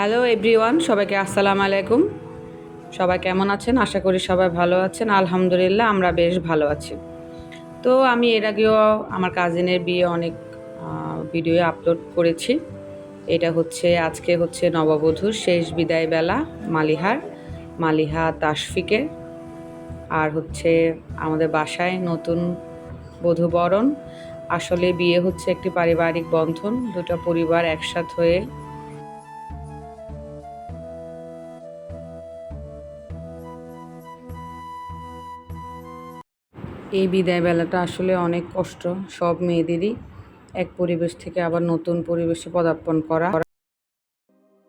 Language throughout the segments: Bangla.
হ্যালো এভরিওয়ান সবাইকে আসসালামু আলাইকুম। সবাই কেমন আছেন? আশা করি সবাই ভালো আছেন। আলহামদুলিল্লাহ, আমরা বেশ ভালো আছি। তো আমি এর আগেও আমার কাজিনের বিয়ে অনেক ভিডিও আপলোড করেছি। এটা হচ্ছে, আজকে হচ্ছে নববধূর শেষ বিদায় বেলা, মালিহার, মালিহা তাশফিকের আর হচ্ছে আমাদের বাসায় নতুন বধূবরণ আসলে বিয়ে হচ্ছে একটি পারিবারিক বন্ধন, দুটো পরিবার একসাথ হয়ে এই বিদায় বেলাটা আসলে অনেক কষ্ট, সব মেয়েদেরই। এক পরিবেশ থেকে আবার নতুন পরিবেশে পদার্পণ করা।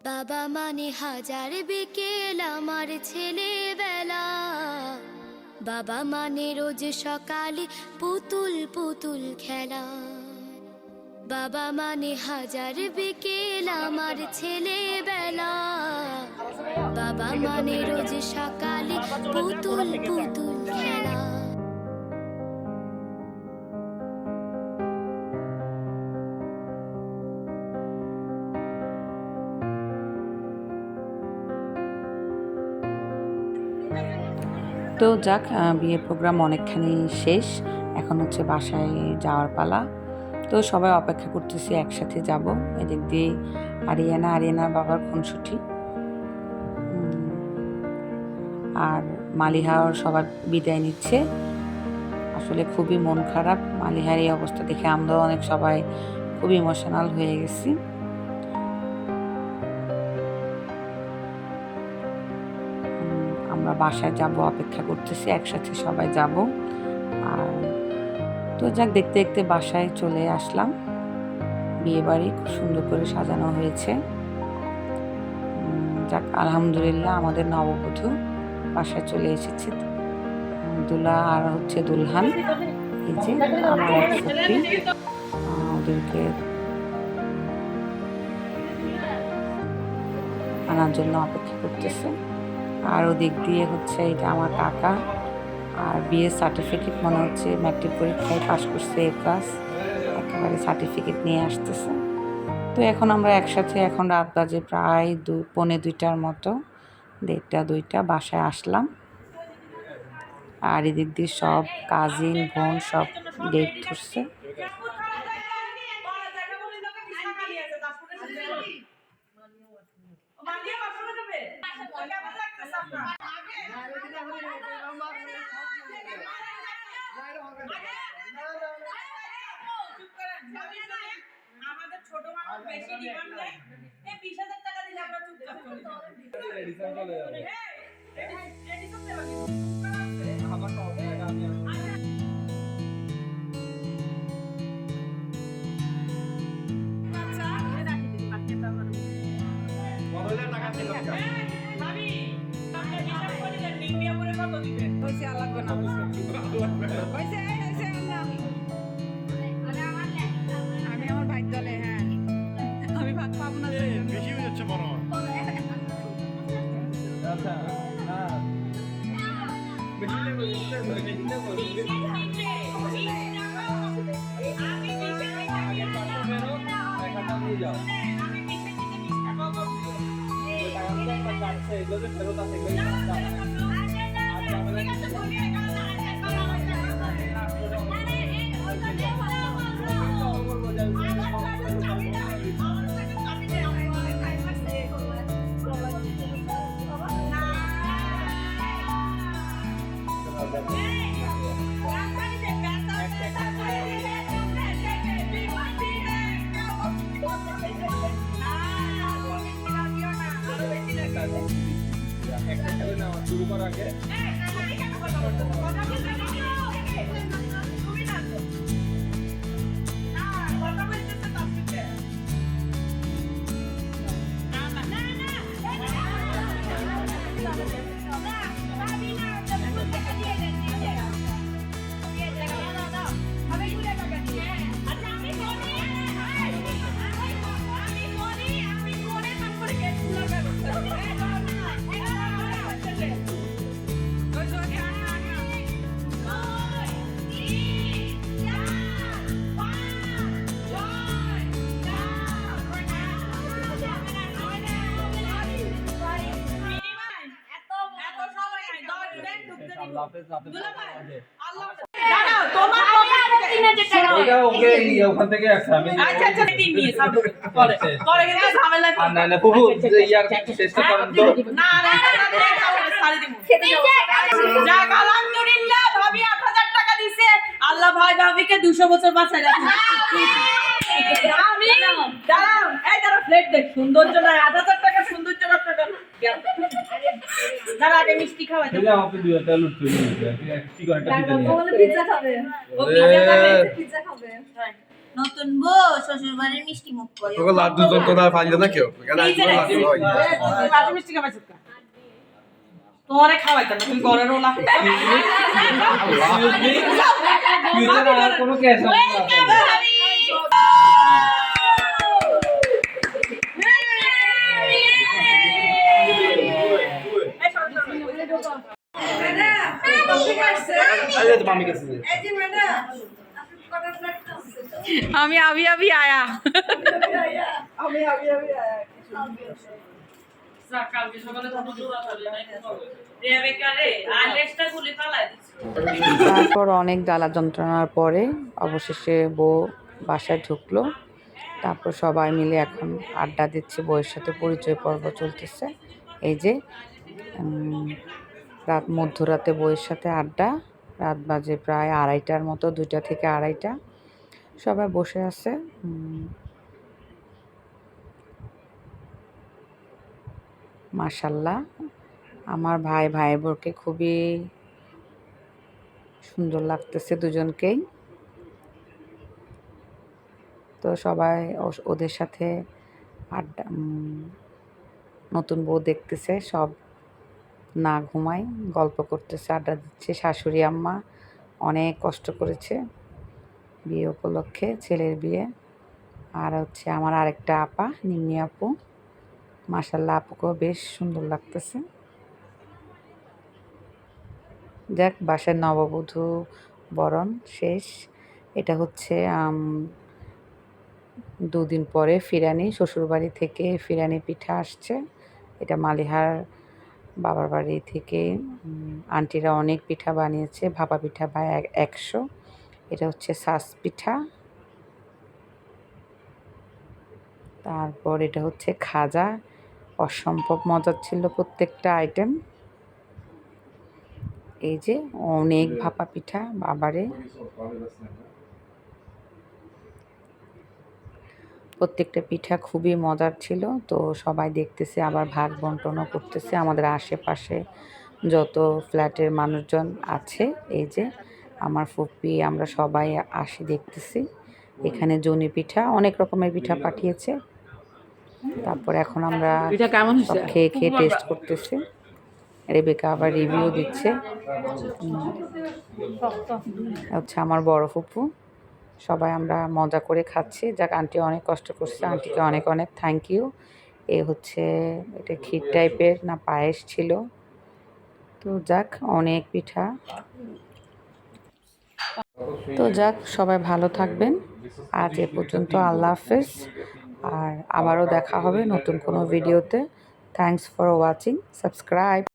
বাবা মানে হাজার বিকেল আমার ছেলেবেলা। বাবা মানে রোজ সকালে পুতুল পুতুল খেলা। বাবা মানে হাজার বিকেল আমার ছেলেবেলা। বাবা মানে রোজ সকালে পুতুল পুতুল খেলা। তো যাক বিয়ের প্রোগ্রাম অনেকখানি শেষ। এখন হচ্ছে বাসায় যাওয়ার পালা। তো সবাই অপেক্ষা করতেছি, একসাথে যাব। এদিক দিয়ে আরিয়ানা, আরিয়ানার বাবার খুনসুটি। আর মালিহাও সবার বিদায় নিচ্ছে। আসলে খুবই মন খারাপ মালিহার এই অবস্থা দেখে আমরাও অনেক সবাই খুব ইমোশনাল হয়ে গেছি। বাসায় যাব অপেক্ষা করতেছি একসাথে সবাই যাব। আর তো যাক দেখতে দেখতে বাসায় চলে আসলাম। বিয়ে বাড়ি খুব সুন্দর করে সাজানো হয়েছে। যাক আলহামদুলিল্লাহ আমাদের নববধূ বাসায় চলে এসেছে। দুলা আর হচ্ছে দুলহান। এই যে আমার এক আহ, ওদেরকে আনার জন্য অপেক্ষা করতেছে। আর ওদিক দিয়ে হচ্ছে এটা আমার কাকা আর বিয়ের সার্টিফিকেট মনে হচ্ছে ম্যাট্রিক পরীক্ষায় পাশ করছে এ প্লাস একেবারে সার্টিফিকেট নিয়ে আসতেছে তো এখন আমরা একসাথে এখন রাত বাজে প্রায় দু পৌনে দুইটার মতো দেড়টা দুইটা বাসায় আসলাম আর এদিক দিয়ে সব কাজিন বোন সব ডেট ধরছে আমাদের ছোট মানুষ বেশি ডিমান্ড দেয় এই বিশ হাজার টাকা দিলে? আমরা চুপচাপ চলে যাব হ্যাঁ, ready- ready করতে হবে আচ্ছা? আমি। আমার ভাই দলে হ্যাঁ। আমি ভাগ পাবো না বেশি হয়ে যাচ্ছে মনে হয়। entonces. Thank you. আমি আল্লাহ ভাই ভাবিকে 200 বছর বাঁচায় রাখুন। আমি দাঁড়াও, এই দাঁড়াও, plate দেখ, সৌন্দর্য নাই, 8,000 টাকা সৌন্দর্য নষ্ট কর। আগে মিষ্টি খাওয়াই দাও। এই যে আমাকে দুই একটা লুট করে দিয়েছে কি করে একটা ও pizza খাবে। নতুন বউ শ্বশুর বাড়ির মিষ্টি মুখ করে তোকে লাড্ডু পাইলে না কেউ লাড্ডু হয় মিষ্টি খাওয়াইছ কা? তোমারে খাওয়াইতাম না, তুমি। ফিউচারে আর কোনো ক্যাশ আরে মামি কাছে। আমি আবি আবি আয়া। খুলে ফালাই দিছে। তারপর অনেক জ্বালা যন্ত্রণার পরে অবশেষে বউ বাসায় ঢুকলো। তারপর সবাই মিলে এখন আড্ডা দিচ্ছে বউয়ের সাথে পরিচয় পর্ব চলতেছে। এই যে রাত মধ্যরাতে বউয়ের সাথে আড্ডা। রাত বাজে প্রায় আড়াইটার মতো দুইটা থেকে আড়াইটা। সবাই বসে আছে। উম, মাশাল্লাহ। আমার ভাই ভাই বোরকে খুবই সুন্দর লাগতেছে দুজনকেই। তো সবাই ওদের সাথে আড্ডা নতুন বউ দেখতেছে সব না ঘুমাই গল্প করতেছে, আড্ডা দিচ্ছে, শাশুড়ি, আম্মা অনেক কষ্ট করেছে বিয়ে উপলক্ষে, ছেলের বিয়ে। আর হচ্ছে আমার আরেকটা আপা নিম্নি আপু। মাসাল্লাহ আপুকেও বেশ সুন্দর লাগতেছে। যাক, বাসার নববধূ বরণ শেষ। এটা হচ্ছে দুদিন পরে ফিরানি, শ্বশুরবাড়ি থেকে ফিরানি পিঠা আসছে। এটা মালিহার বাবার বাড়ি থেকে আন্টিরা অনেক পিঠা বানিয়েছে, ভাপা পিঠা বা এক- একশো। এটা হচ্ছে সাস পিঠা। তারপর এটা হচ্ছে খাজা। অসম্ভব মজার ছিল প্রত্যেকটা আইটেম এই যে অনেক ভাপা পিঠা বাবারে। প্রত্যেকটা পিঠা খুবই মজার ছিল। তো সবাই দেখতেছে আবার ভাগ বন্টনও করতেছে। আমাদের আশেপাশে যত ফ্ল্যাটের মানুষজন আছে এই যে আমার ফুপি আমরা সবাই আসি দেখতেছি। এখানে জনি পিঠা অনেক রকমের পিঠা পাঠিয়েছে। তারপর এখন আমরা কেমন খেয়ে খেয়ে টেস্ট করতেছি। রেবেকা আবার রিভিউ দিচ্ছে। হচ্ছে আমার বড় ফুপু। সবাই আমরা মজা করে খাচ্ছি। যাক, আন্টি অনেক কষ্ট করছে। আন্টিকে অনেক অনেক থ্যাংক ইউ এ হচ্ছে এটা ক্ষীর টাইপের না পায়েস ছিল। তো যাক, অনেক পিঠা। তো যাক, সবাই ভালো থাকবেন। আজ এ পর্যন্ত আল্লাহ হাফেজ। আর আবারও দেখা হবে নতুন কোনো ভিডিওতে থ্যাংকস ফর ওয়াচিং সাবস্ক্রাইব